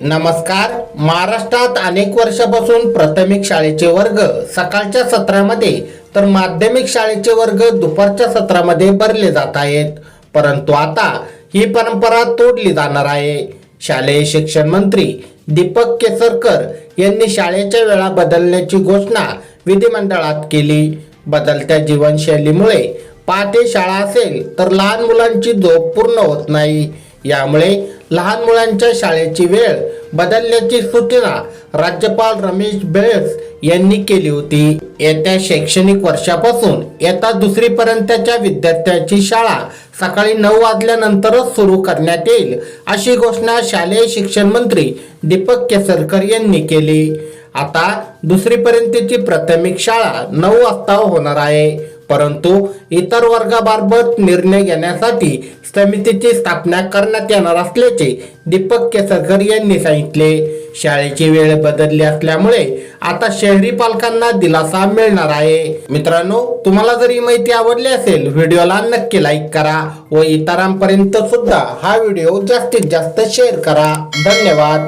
नमस्कार. महाराष्ट्रात अनेक वर्षापासून प्राथमिक शाळेचे वर्ग सकाळच्या सत्रामध्ये तर माध्यमिक शाळेचे वर्ग दुपारच्या सत्रामध्ये भरले जात आहेत. परंतु आता ही परंपरा तोडली जाणार आहे. शालेय शिक्षण मंत्री दीपक केसरकर यांनी शाळेच्या वेळा बदलण्याची घोषणा विधिमंडळात केली. बदलत्या जीवनशैलीमुळे पहाटे शाळा असेल तर लहान मुलांची झोप पूर्ण होत नाही. यामुळे लहान मुलांच्या शाळेची वेळ बदलण्याची सूचना राज्यपाल रमेश बेळस यांनी केली होती. येत्या शैक्षणिक वर्षापासून येता दुसरी पर्यंतच्या विद्यार्थ्यांची शाळा सकाळी नऊ वाजल्यानंतरच सुरू करण्यात येईल अशी घोषणा शालेय शिक्षण मंत्री दीपक केसरकर यांनी केली. आता दुसरीपर्यंतची प्राथमिक शाळा नऊ वाजता होणार आहे. परंतु इतर वर्गाबाबत निर्णय घेण्यासाठी समितीची स्थापना करण्यात येणार असल्याचे दीपक केसरकर यांनी सांगितले. शाळेची वेळ बदलली असल्यामुळे आता शहरी पालकांना दिलासा मिळणार आहे. मित्रांनो तुम्हाला जर ही माहिती आवडली असेल व्हिडिओला नक्की लाईक करा व इतरांपर्यंत सुद्धा हा व्हिडिओ जास्तीत जास्त शेअर करा. धन्यवाद.